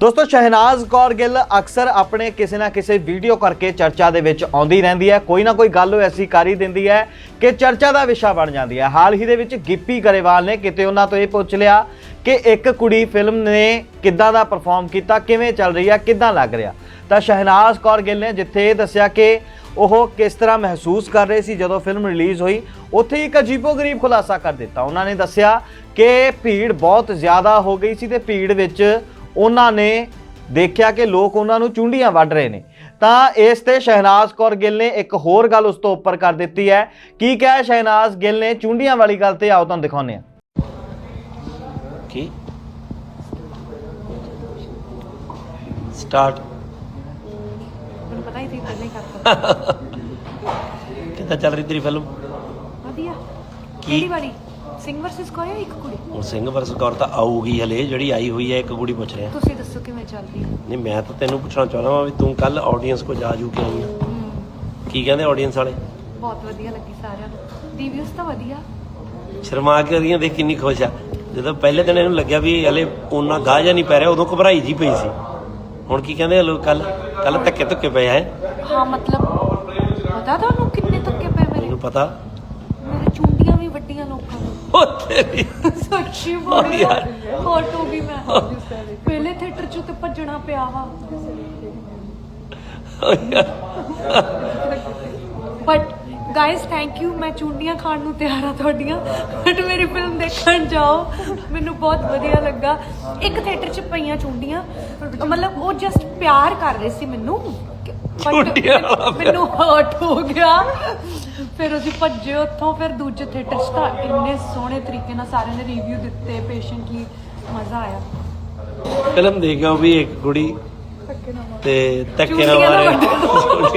ਦੋਸਤੋ, ਸ਼ਹਿਨਾਜ਼ ਕੌਰ ਗਿੱਲ ਅਕਸਰ ਆਪਣੇ ਕਿਸੇ ਨਾ ਕਿਸੇ ਵੀਡੀਓ ਕਰਕੇ ਚਰਚਾ ਦੇ ਵਿੱਚ ਆਉਂਦੀ ਰਹਿੰਦੀ ਹੈ। ਕੋਈ ਨਾ ਕੋਈ ਗੱਲ ਉਹ ਐਸੀ ਕਰ ਹੀ ਦਿੰਦੀ ਹੈ ਕਿ ਚਰਚਾ ਦਾ ਵਿਸ਼ਾ ਬਣ ਜਾਂਦੀ ਹੈ। ਹਾਲ ਹੀ ਦੇ ਵਿੱਚ ਗਿੱਪੀ ਗਰੇਵਾਲ ਨੇ ਕਿਤੇ ਉਹਨਾਂ ਤੋਂ ਇਹ ਪੁੱਛ ਲਿਆ ਕਿ ਇੱਕ ਕੁੜੀ ਫਿਲਮ ਨੇ ਕਿੱਦਾਂ ਦਾ ਪਰਫਾਰਮ ਕੀਤਾ, ਕਿਵੇਂ ਚੱਲ ਰਹੀ ਹੈ, ਕਿੱਦਾਂ ਲੱਗ ਰਿਹਾ। ਤਾਂ ਸ਼ਹਿਨਾਜ਼ ਕੌਰ ਗਿੱਲ ਨੇ ਜਿੱਥੇ ਇਹ ਦੱਸਿਆ ਕਿ ਉਹ ਕਿਸ ਤਰ੍ਹਾਂ ਮਹਿਸੂਸ ਕਰ ਰਹੇ ਸੀ ਜਦੋਂ ਫਿਲਮ ਰਿਲੀਜ਼ ਹੋਈ, ਉੱਥੇ ਹੀ ਇੱਕ ਅਜੀਬੋ-ਗਰੀਬ ਖੁਲਾਸਾ ਕਰ ਦਿੱਤਾ। ਉਹਨਾਂ ਨੇ ਦੱਸਿਆ ਕਿ ਭੀੜ ਬਹੁਤ ਜ਼ਿਆਦਾ ਹੋ ਗਈ ਸੀ ਤੇ ਭੀੜ ਵਿੱਚ ਉਹਨਾਂ ਨੇ ਦੇਖਿਆ ਕਿ ਲੋਕ ਉਹਨਾਂ ਨੂੰ ਚੁੰਡੀਆਂ ਵੱਢ ਰਹੇ ਨੇ। ਤਾਂ ਇਸ ਤੇ ਸ਼ਹਿਨਾਜ਼ ਕੌਰ ਗਿੱਲ ਨੇ ਇੱਕ ਹੋਰ ਗੱਲ ਉਸ ਤੋਂ ਉੱਪਰ ਕਰ ਦਿੱਤੀ ਹੈ। ਕੀ ਕਿਹਾ ਸ਼ਹਿਨਾਜ਼ ਗਿੱਲ ਨੇ ਚੁੰਡੀਆਂ ਵਾਲੀ ਗੱਲ ਤੇ? ਆਓ ਤੁਹਾਨੂੰ ਦਿਖਾਉਂਦੇ ਹਾਂ। ਕੀ? ਸਟਾਰਟ ਮੈਨੂੰ ਪਤਾ ਹੀ ਸੀ ਪਹਿਲਾਂ ਹੀ ਕਰਤਾ ਕਿੱਦਾਂ ਚੱਲ ਰਹੀ ਤੇਰੀ ਫਿਲਮ ਵਧੀਆ। ਕੀ? ਕਿਹੜੀ ਵਾਲੀ? ਸਿੰਘ ਵਰਸਸ ਕੋਈ ਇੱਕ ਕੁੜੀ? ਉਹ ਸਿੰਘ ਵਰਸਸ ਕੌਰ ਤਾਂ ਆਊਗੀ ਹਲੇ ਜਿਹੜੀ ਆਈ ਹੋਈ ਹੈ ਇੱਕ ਕੁੜੀ ਪੁੱਛ ਰਿਹਾ। ਤੁਸੀਂ ਦੱਸੋ ਕਿਵੇਂ ਚੱਲਦੀ ਹੈ? ਨਹੀਂ ਮੈਂ ਤਾਂ ਤੈਨੂੰ ਪੁੱਛਣਾ ਚਾਹੁੰਦਾ ਵਾਂ ਵੀ ਤੂੰ ਕੱਲ ਆਡੀਅנס ਕੋ ਜਾ ਜੂ ਕੇ ਆਈ ਆ ਕੀ ਕਹਿੰਦੇ ਆਡੀਅנס ਵਾਲੇ? ਬਹੁਤ ਵਧੀਆ ਲੱਗੀ ਸਾਰਿਆਂ ਨੂੰ। ਰਿਵਿਊਜ਼ ਤਾਂ ਵਧੀਆ। ਸ਼ਰਮਾ ਕੇ ਰਹੀਆਂ ਦੇਖ ਕਿੰਨੀ ਖੁਸ਼ ਆ। ਜਦੋਂ ਪਹਿਲੇ ਦਿਨ ਇਹਨੂੰ ਲੱਗਿਆ ਵੀ ਹਲੇ ਉਹਨਾਂ ਗਾਹ ਜਾਂ ਨਹੀਂ ਪੈ ਰਿਹਾ ਉਦੋਂ ਘਬਰਾਈ ਜੀ ਪਈ ਸੀ। ਹੁਣ ਕੀ ਕਹਿੰਦੇ ਲੋਕ ਕੱਲ ਕੱਲ ਧੱਕੇ ਧੁੱਕੇ ਪਏ ਆ ਹਾਂ? ਮਤਲਬ ਪਤਾ ਤੁਹਾਨੂੰ ਕਿੰਨੇ ਧੱਕੇ ਪਏ ਮੈਨੂੰ ਪਤਾ। ਵੀ ਵੱਡੀਆਂ ਲੋਕਾਂ ਨੇ। ਉਹ ਤੇਰੀ ਸੱਚੀ ਬੋਲ। ਯਾਰ। ਹੋ ਗਈ ਮੈਂ ਪਹਿਲੇ ਥੀਏਟਰ ਚ ਤੇ ਭੱਜਣਾ ਪਿਆ ਵਾ। ਬਟ ਗਾਇਸ ਥੈਂਕ ਯੂ ਮੈਂ ਚੁੰਡੀਆਂ ਖਾਣ ਨੂੰ ਤਿਆਰ ਆ ਤੁਹਾਡੀਆਂ। ਬਟ ਮੇਰੀ ਫਿਲਮ ਦੇਖਣ ਜਾਓ। ਮੈਨੂੰ ਬਹੁਤ ਵਧੀਆ ਲੱਗਾ। ਇੱਕ ਥੀਏਟਰ 'ਚ ਪਈਆਂ ਚੁੰਡੀਆਂ। ਮਤਲਬ ਉਹ ਜਸਟ ਪਿਆਰ ਕਰ ਰਹੇ ਸੀ ਮੈਨੂੰ। But ਚੁੰਡੀਆਂ ਵਾਲਾ ਪਿਆਰ। ਮੈਨੂੰ ਹਰਟ ਹੋ ਗਿਆ। ਫਿਰ ਅਸੀਂ ਭੱਜੇ ਉੱਥੋਂ ਫਿਰ ਦੂਜੇ ਥੀਏਟਰ 'ਚ ਤਾਂ ਇੰਨੇ ਸੋਹਣੇ ਤਰੀਕੇ ਨਾਲ ਸਾਰਿਆਂ ਨੇ ਰਿਵਿਊ ਦਿੱਤੇ ਪੇਸ਼ੈਂਟਲੀ ਮਜ਼ਾ ਆਇਆ। ਫਿਲਮ ਦੇਖਿਆ ਉਹ ਵੀ ਇੱਕ ਕੁੜੀ ਤੇ ਧੱਕੇ ਨਾਲ ਚੁੰਡੀਆਂ ਨਾਲ ਮਾਰੇ।